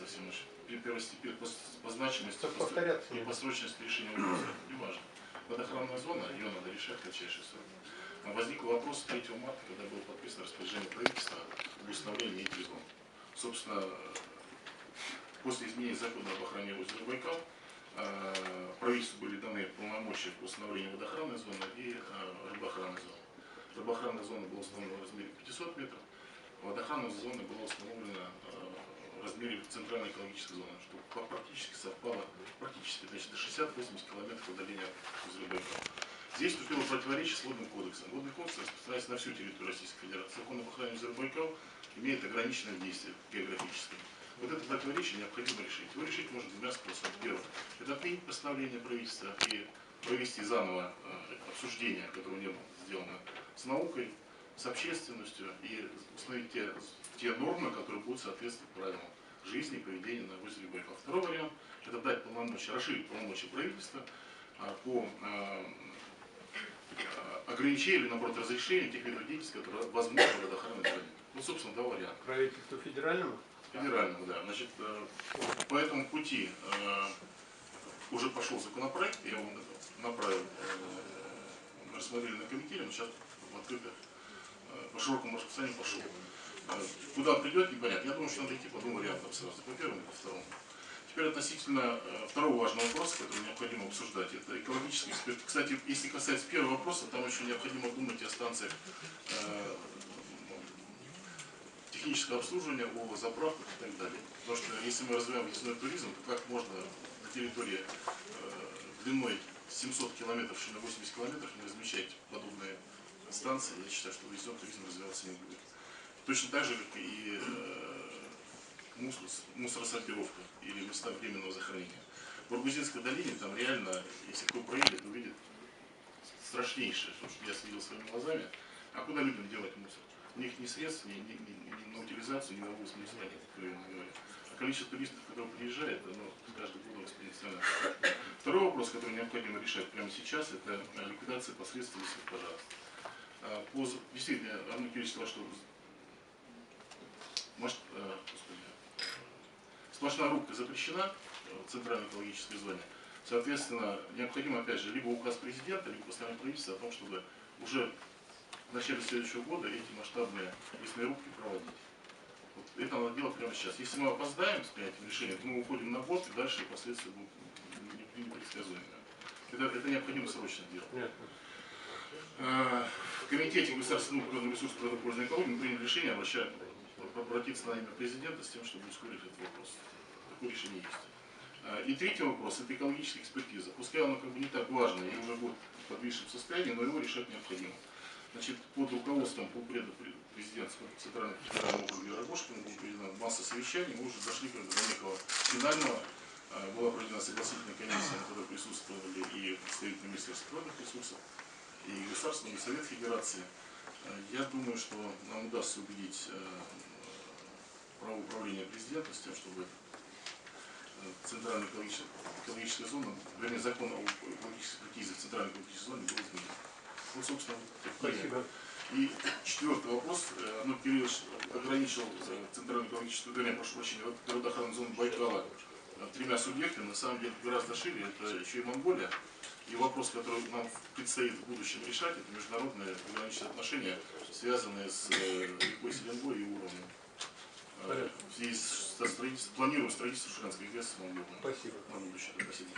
совсем уж первостепенно по, по значимости Так по, повторяться и по срочности решения вопроса. Не важно. Водохранная зона, ее надо решать в кратчайшие сроки. А Возник вопрос 3 марта, когда было подписано распоряжение правительства об установлении этих зон. Собственно, после изменения закона об охране озера Байкал э, правительству были даны полномочия по установлению водоохранной зоны и э, рыбоохранной зоны. Рыбоохранная зона была установлена в размере 500 метров, водоохранная зона была установлена э, размере центральной экологической зоны, что практически совпало, практически, значит, до 60-80 километров удаления от озера Байкал. Здесь вступило противоречие с водным кодексом. Водный кодекс распространяется на всю территорию Российской Федерации. Закон об охране озера Байкал имеет ограниченное действие географическое. Вот это противоречие необходимо решить. Его решить можно двумя способами. Первое – это отменить постановление правительства и провести заново э, обсуждение, которое не было сделано с наукой, с общественностью и установить те, те нормы, которые будут соответствовать правилам жизни и поведения на озере Байкал. Второй вариант – это дать полномочия, расширить полномочия правительства а, по э, э, ограничению или, наоборот, разрешению тех видов деятельности, которые возможны в водоохранной зоне. Ну, собственно, два варианта. Правительство федерального? Федерального, да. Значит, э, по этому пути э, уже пошел законопроект, я его направил, э, рассмотрели на комитете, но сейчас в открытых, по широкому распространению пошел. Э, Куда он придет, непонятно. Я думаю, что надо идти по двум вариантам сразу, по первому и по второму. Теперь относительно э, второго важного вопроса, который необходимо обсуждать, это экологический эксперт. Кстати, если касается первого вопроса, там еще необходимо думать о станциях э, технического обслуживания, о заправках и так далее. Потому что если мы развиваем въездной туризм, то как можно на территории э, длиной 700 километров, шириной 80 километров не размещать подобные станции, я считаю, что въездной туризм развиваться не будет. Точно так же, как и э, мусор, мусоросортировка или места временного захоронения. В Арбузинской долине там реально, если кто проедет, увидит страшнейшее, потому что я видел своими глазами, а куда людям делать мусор? У них ни средств, ни, ни- ни- ни на утилизацию, ни на вывоз мусора нет, откровенно. А количество туристов, которые приезжает, оно с каждым годом экспоненциально. Второй вопрос, который необходимо решать прямо сейчас, это ликвидация последствий лесных. А, По, действительно, Анна Кириллович сказал, что может, э, господи, сплошная рубка запрещена э, в центральной экологической зоне. Соответственно, необходимо, опять же, либо указ президента, либо постановление правительства о том, чтобы уже в начале следующего года эти масштабные лесные рубки проводить. Вот это надо делать прямо сейчас. Если мы опоздаем с принятием решения, то мы уходим на борт, и дальше последствия будут не- непредсказуемые. Это, это необходимо срочно делать. Э, В Комитете государственного природного ресурса природопользования экологии мы приняли решение обращать, обратиться на имя президента с тем, чтобы ускорить этот вопрос. Такое решение есть. Э, И третий вопрос – это экологическая экспертиза. Пускай оно как бы не так важно и уже будет в подвисшем состоянии, но его решать необходимо. Значит, под руководством полпреда пре- президентского Центрального федерального округа Рогошкина была проведена масса совещаний, мы уже дошли до некого финального. Э, Была проведена согласительная комиссия, на которой присутствовали и представители Министерства природных ресурсов, и Государственный Совет Федерации. Э, Я думаю, что нам удастся убедить э, право управления президента с тем, чтобы э, центральная экологическая, экологическая зона, вернее, закон о экологической экспертизе в центральной экологической зоне был изменен. Вот, собственно. Спасибо. И четвертый вопрос. Анну Кириллович ограничил центральную экологическую, вернее, прошу прощения, вот природоохранную зону Байкала тремя субъектами. На самом деле гораздо шире. Это еще и Монголия. И вопрос, который нам предстоит в будущем решать, это международные пограничные отношения, связанные с э, рекой Селенгой и уровнем. Э. В связи с строительством, планируем строительство Ширанской ГЭС в Монголии Спасибо. на будущее. Спасибо.